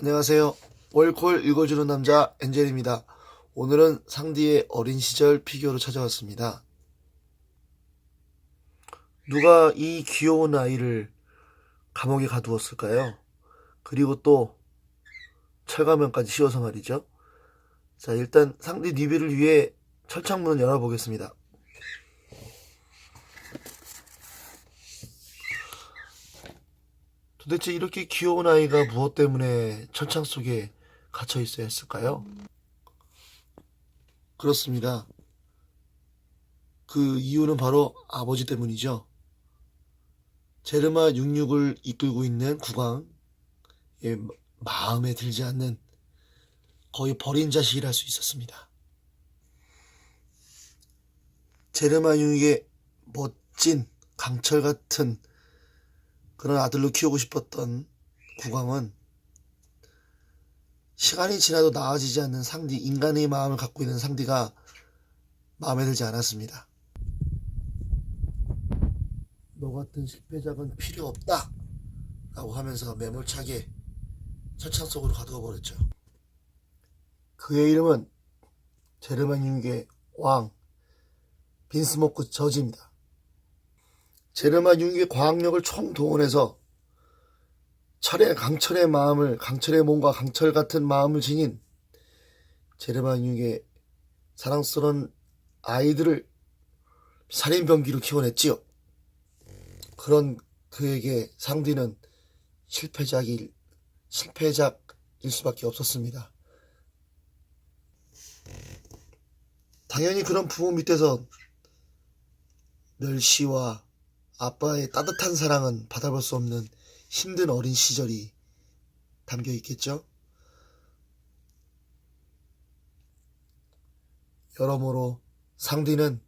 안녕하세요. 월콜 읽어주는 남자 엔젤입니다. 오늘은 상디의 어린 시절 피규어로 찾아왔습니다. 누가 이 귀여운 아이를 감옥에 가두었을까요? 그리고 또 철가면까지 씌워서 말이죠. 자, 일단 상디 리뷰를 위해 철창문을 열어보겠습니다. 도대체 이렇게 귀여운 아이가 무엇 때문에 철창 속에 갇혀 있어야 했을까요? 그렇습니다. 그 이유는 바로 아버지 때문이죠. 제르마 66을 이끌고 있는 국왕, 의 마음에 들지 않는 거의 버린 자식이라 할 수 있었습니다. 제르마 66의 멋진 강철 같은 그런 아들로 키우고 싶었던 국왕은 시간이 지나도 나아지지 않는 상디, 인간의 마음을 갖고 있는 상디가 마음에 들지 않았습니다. 너 같은 실패작은 필요 없다! 라고 하면서 매몰차게 철창 속으로 가두어 버렸죠. 그의 이름은 제르마님의 왕, 빈스모크 저지입니다. 제르마 융의 과학력을 총동원해서 철의 강철의 마음을 강철의 몸과 강철 같은 마음을 지닌 제르마 융의 사랑스러운 아이들을 살인병기로 키워냈지요. 그런 그에게 상디는 실패작일 실패작일 수밖에 없었습니다. 당연히 그런 부모 밑에서 멸시와 아빠의 따뜻한 사랑은 받아볼 수 없는 힘든 어린 시절이 담겨 있겠죠? 여러모로 상디는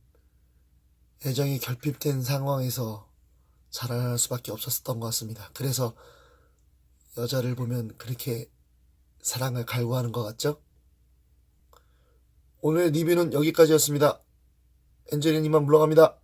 애정이 결핍된 상황에서 자라날 수밖에 없었던 것 같습니다. 그래서 여자를 보면 그렇게 사랑을 갈구하는 것 같죠? 오늘 리뷰는 여기까지였습니다. 엔젤리님만 물러갑니다.